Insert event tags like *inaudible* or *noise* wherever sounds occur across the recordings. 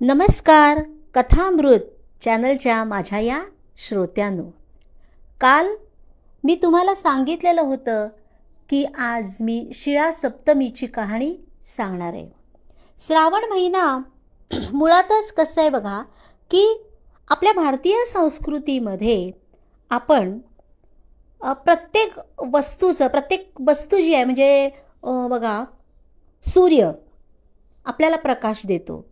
नमस्कार कथामृत चॅनलच्या माझ्या या श्रोत्यांनो. काल मी तुम्हाला सांगितलेलं होतं की आज मी शिळा सप्तमीची कहाणी सांगणार आहे. श्रावण महिना *clears throat* मुळातच कसं आहे बघा की आपल्या भारतीय संस्कृतीमध्ये आपण प्रत्येक वस्तूचं प्रत्येक वस्तू जी आहे म्हणजे बघा सूर्य आपल्याला प्रकाश देतो.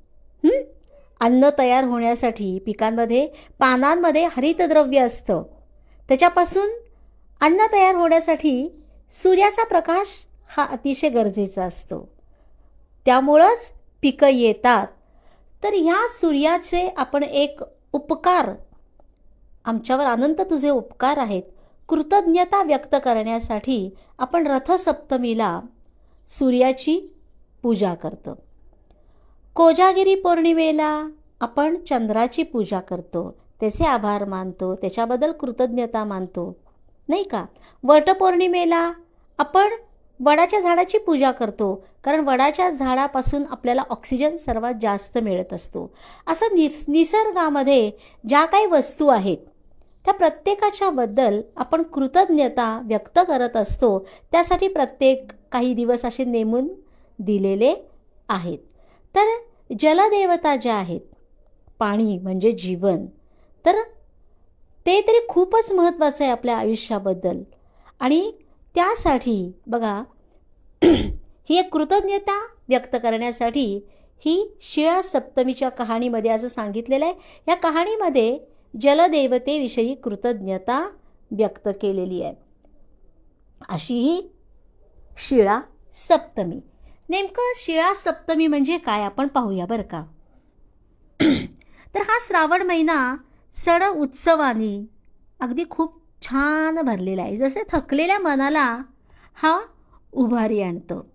हं? अन्न तयार होण्यासाठी पिकांमध्ये पानांमध्ये हरितद्रव्य असतं. त्याच्यापासून अन्न तयार होण्यासाठी सूर्याचा प्रकाश हा अतिशय गरजेचा असतो. त्यामुळंच पिकं येतात. तर ह्या सूर्याचे आपण एक उपकार आमच्यावर अनंत तुझे उपकार आहेत कृतज्ञता व्यक्त करण्यासाठी आपण रथसप्तमीला सूर्याची पूजा करतो. कोजागिरी पौर्णिमेला आपण चंद्राची पूजा करतो त्याचे आभार मानतो त्याच्याबद्दल कृतज्ञता मानतो. नाही का? वटपौर्णिमेला आपण वडाच्या झाडाची पूजा करतो कारण वडाच्या झाडापासून आपल्याला ऑक्सिजन सर्वात जास्त मिळत असतो. असं निस निसर्गामध्ये ज्या काही वस्तू आहेत त्या प्रत्येकाच्याबद्दल आपण कृतज्ञता व्यक्त करत असतो त्यासाठी प्रत्येक काही दिवस असे नेमून दिलेले आहेत. तर जलदेवता ज्या आहेत पाणी म्हणजे जीवन. तर ते तरी खूपच महत्त्वाचं आहे आपल्या आयुष्याबद्दल. आणि त्यासाठी बघा *clears throat* ही एक कृतज्ञता व्यक्त करण्यासाठी ही शिळा सप्तमीच्या कहाणीमध्ये असं सांगितलेलं आहे. या कहाणीमध्ये जलदेवतेविषयी कृतज्ञता व्यक्त केलेली आहे. अशी ही शिळा सप्तमी. नेमकं शिळा सप्तमी म्हणजे काय आपण पाहूया बरं का? *clears throat* तर हा श्रावण महिना सण उत्सवानी अगदी खूप छान भरलेला आहे. जसे थकलेल्या मनाला हा उभारी आणतो.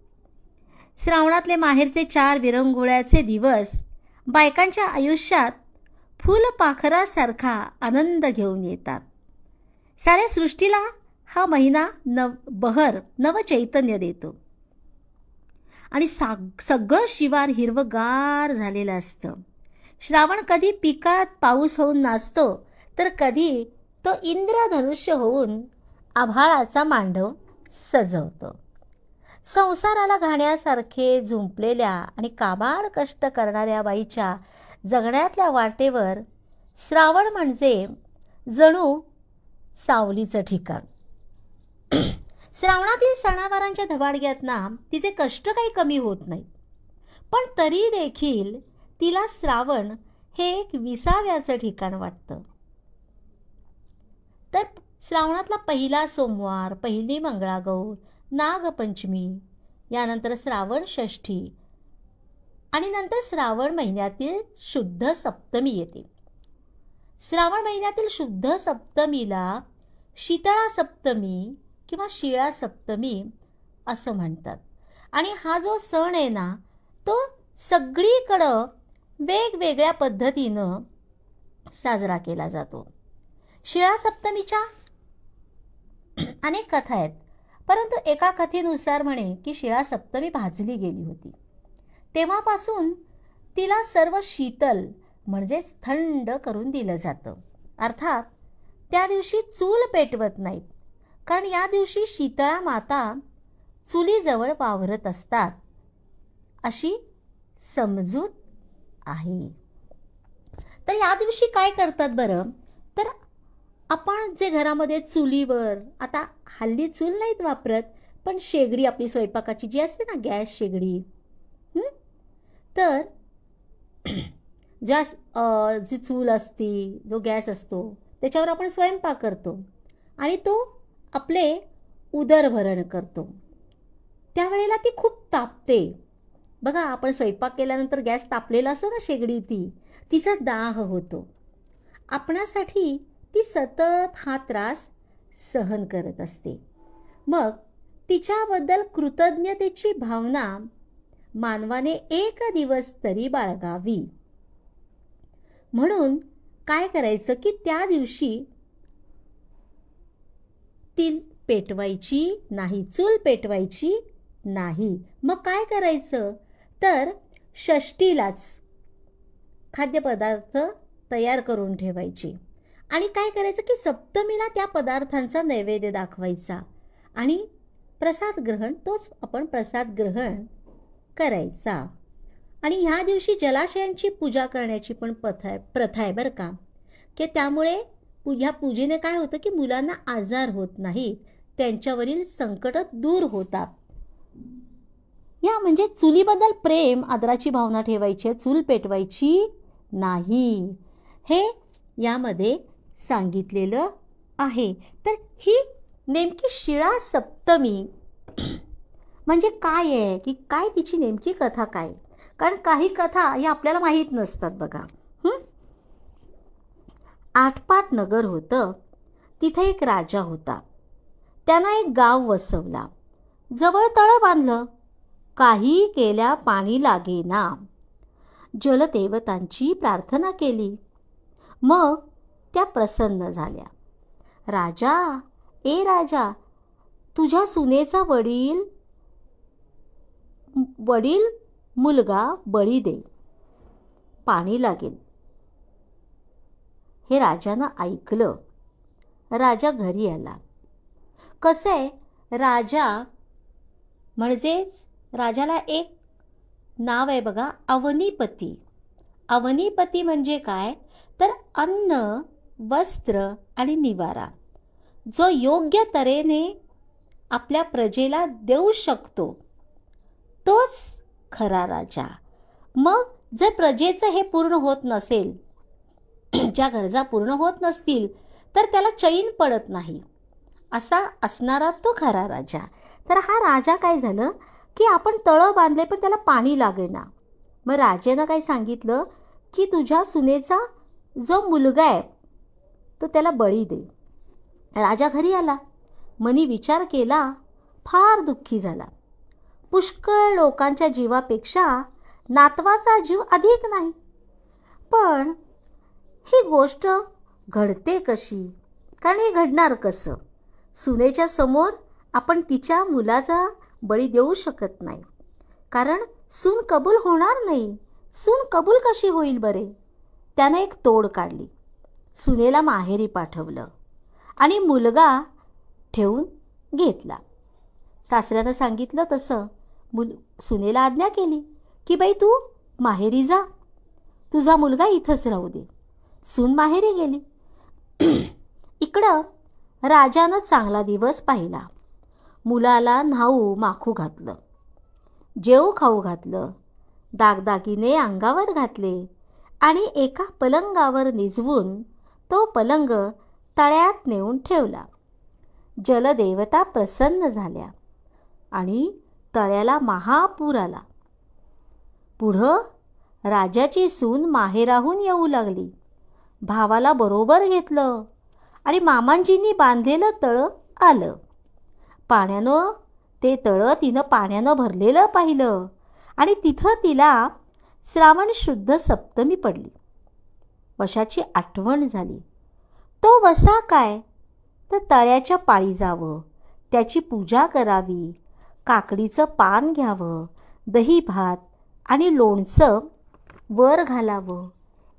श्रावणातले माहेरचे चार विरंगुळ्याचे दिवस बायकांच्या आयुष्यात फुलपाखरासारखा आनंद घेऊन येतात. साऱ्या सृष्टीला हा महिना नव बहर नवचैतन्य देतो. आणि साग सगळं शिवार हिरवगार झालेलं असतं. श्रावण कधी पिकात पाऊस होऊन नाचतो तर कधी तो इंद्रधनुष्य होऊन आभाळाचा मांडव सजवतो. संसाराला घाण्यासारखे झुंपलेल्या आणि काबाड कष्ट करणाऱ्या बाईच्या जगण्यातल्या वाटेवर श्रावण म्हणजे जणू सावलीचं ठिकाण. *clears throat* श्रावणातील सणावारांच्या धबाडग्यातना तिचे कष्ट काही कमी होत नाहीत. पण तरी देखील तिला श्रावण हे एक विसाव्याचं ठिकाण वाटतं. तर श्रावणातला पहिला सोमवार पहिली मंगळागौर नागपंचमी यानंतर श्रावण षष्ठी आणि नंतर श्रावण महिन्यातील शुद्ध सप्तमी येते. श्रावण महिन्यातील शुद्ध सप्तमीला शीतळा सप्तमी किंवा शिळा सप्तमी असं म्हणतात. आणि हा जो सण आहे ना तो सगळीकडं वेगवेगळ्या पद्धतीनं साजरा केला जातो. शिळा सप्तमीच्या अनेक कथा आहेत. परंतु एका कथेनुसार म्हणे की शिळा सप्तमी भाजली गेली होती. तेव्हापासून तिला सर्व शीतल म्हणजेच थंड करून दिलं जातं. अर्थात त्या दिवशी चूल पेटवत नाहीत. कारण या दिवशी शीतळा माता चुलीजवळ वावरत असतात. अशी समजूत आहे. तर या दिवशी काय करतात बरं? तर आपण जे घरामध्ये चुलीवर आता हल्ली चूल नाहीत वापरत पण शेगडी आपली स्वयंपाकाची जी असते ना गॅस शेगडी तर *clears throat* ज्या जी चूल असती जो गॅस असतो त्याच्यावर आपण स्वयंपाक करतो आणि तो आपले उदरभरण करतो. त्यावेळेला ती खूप तापते. बघा आपण स्वयंपाक केल्यानंतर गॅस तापलेला असतो ना शेगडी ती तिचा दाह होतो. आपणासाठी ती सतत हा त्रास सहन करत असते. मग तिच्याबद्दल कृतज्ञतेची भावना मानवाने एक दिवस तरी बाळगावी. म्हणून काय करायचं की त्या दिवशी ती पेटवायची नाही चूल पेटवायची नाही. मग काय करायचं? तर षष्टीलाच खाद्यपदार्थ तयार करून ठेवायची. आणि काय करायचं की सप्तमीला त्या पदार्थांचा नैवेद्य दाखवायचा. आणि प्रसाद ग्रहण तोच आपण प्रसाद ग्रहण करायचा. आणि ह्या दिवशी जलाशयांची पूजा करण्याची पण प्रथा आहे प्रथा आहे बरं का. की त्यामुळे ह्या पूजेने काय होतं की मुलांना आजार होत नाहीत. त्यांच्यावरील संकट दूर होतात. या म्हणजे चुलीबद्दल प्रेम आदराची भावना ठेवायची आहे, चूल पेटवायची नाही. हे यामध्ये सांगितलेलं आहे. तर ही नेमकी शिळा सप्तमी *clears throat* म्हणजे काय आहे? की काय तिची नेमकी कथा काय? कारण काही कथा या आपल्याला माहीत नसतात बघा. आठपाट नगर होतं. तिथे एक राजा होता. त्यानं एक गाव वसवला. जवळ तळं बांधलं. काही केल्या पाणी लागेना. जलदेवतांची प्रार्थना केली. मग त्या प्रसन्न झाल्या. राजा ए राजा तुझ्या सुनेचा वडील वडील मुलगा बळी दे. पाणी लागेल. हे राजानं ऐकलं. राजा घरी आला. कसं आहे? राजा म्हणजेच राजाला एक नाव आहे बघा अवनीपती. अवनीपती म्हणजे काय? तर अन्न वस्त्र आणि निवारा. जो योग्य तऱ्हेने आपल्या प्रजेला देऊ शकतो तोच खरा राजा. मग जर प्रजेचं हे पूर्ण होत नसेल *clears throat* ज्या गरजा पूर्ण होत नसतील तर त्याला चैन पडत नाही. असा असणारा तो खरा राजा. तर हा राजा काय झालं? की आपण तळं बांधले पण त्याला पाणी लागेना. मग राजेनं काय सांगितलं? की तुझ्या सुनेचा जो मुलगा आहे तो त्याला बळी दे. राजा घरी आला. मनी विचार केला फार दुःखी झाला. पुष्कळ लोकांच्या जीवापेक्षा नातवाचा जीव अधिक नाही. पण ही गोष्ट घडते कशी? कारण हे घडणार कसं? सुनेच्या समोर आपण तिच्या मुलाचा बळी देऊ शकत नाही. कारण सून कबूल होणार नाही. सून कबूल कशी होईल बरे? त्यानं एक तोड काढली. सुनेला माहेरी पाठवलं आणि मुलगा ठेवून घेतला. सासऱ्यानं सांगितलं तसं. मुल सुनेला आज्ञा केली की बाई तू माहेरी जा. तुझा मुलगा इथंच राहू दे. सून माहेरी गेली. *clears throat* इकडं राजानं चांगला दिवस पाहिला. मुलाला न्हाऊ माखू घातलं. जेऊ खाऊ घातलं. दागदागिने अंगावर घातले आणि एका पलंगावर निजवून तो पलंग तळ्यात नेऊन ठेवला. जलदेवता प्रसन्न झाल्या आणि तळ्याला महापूर आला. पुढं राजाची सून माहेराहून येऊ लागली. भावाला बरोबर घेतलं आणि मामांजींनी बांधलेलं तळं आलं. पाण्यानं ते तळं तिनं पाण्यानं भरलेलं पाहिलं आणि तिथं तिला श्रावण शुद्ध सप्तमी पडली. वशाची आठवण झाली. तो वसा काय? तर तळ्याच्या पाळी जावं त्याची पूजा करावी काकडीचं पान घ्यावं दही भात आणि लोणचं वर घालावं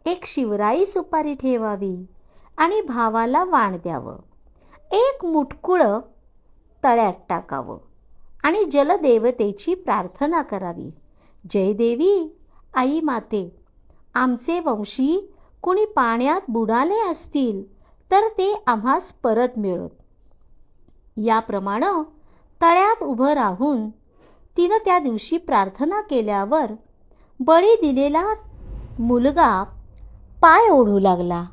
एक शिवराई सुपारी ठेवावी आणि भावाला वाण द्यावं एक मुटकुळं तळ्यात टाकावं आणि जलदेवतेची प्रार्थना करावी. जय देवी आई माते आमचे वंशी कुणी पाण्यात बुडाले असतील तर ते आम्हास परत मिळत. याप्रमाणे तळ्यात उभं राहून तिनं त्या दिवशी प्रार्थना केल्यावर बळी दिलेला मुलगा पाय ओढू लागला.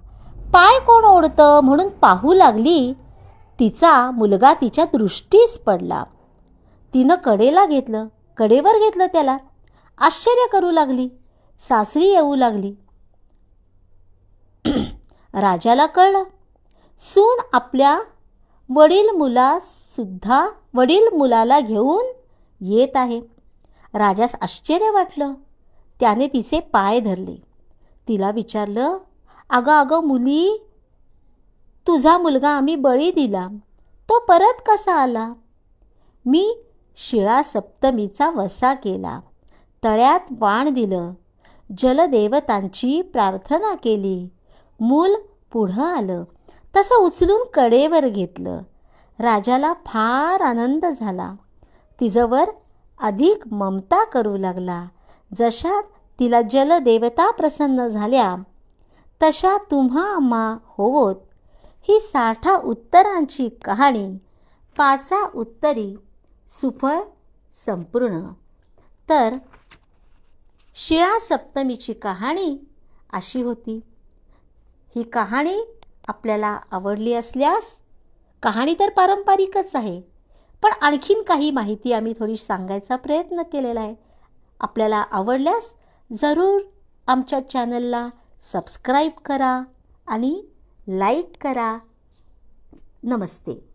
पाय कोण ओढतं म्हणून पाहू लागली. तिचा मुलगा तिच्या दृष्टीस पडला. तिनं कडेला घेतलं कडेवर घेतलं त्याला. आश्चर्य करू लागली सासरी येऊ लागली. *clears throat* राजाला कळलं सून आपल्या वडील मुलासुद्धा वडील मुलाला घेऊन येत आहे. राजास आश्चर्य वाटलं त्याने तिचे पाय धरले. तिला विचारलं अगं अगं मुली तुझा मुलगा आम्ही बळी दिला. तो परत कसा आला? मी शिळा सप्तमीचा वसा केला. तळ्यात वाण दिलं. जलदेवतांची प्रार्थना केली. मूल पुढं आलं. तसं उचलून कडेवर घेतलं. राजाला फार आनंद झाला. तिजवर अधिक ममता करू लागला. जशा तिला जलदेवता प्रसन्न झाल्या तशा तुम्हा आम्हा होवोत. ही साठा उत्तरांची कहाणी. पाचा उत्तरी. सुफळ संपूर्ण. तर शिळा सप्तमीची कहाणी अशी होती. ही कहाणी आपल्याला आवडली असल्यास कहाणी तर पारंपरिकच आहे पण आणखीन काही माहिती आम्ही थोडी सांगायचा प्रयत्न केलेला आहे. आपल्याला आवडल्यास जरूर आमच्या चॅनलला सबस्क्राईब करा आणि लाईक करा. नमस्ते.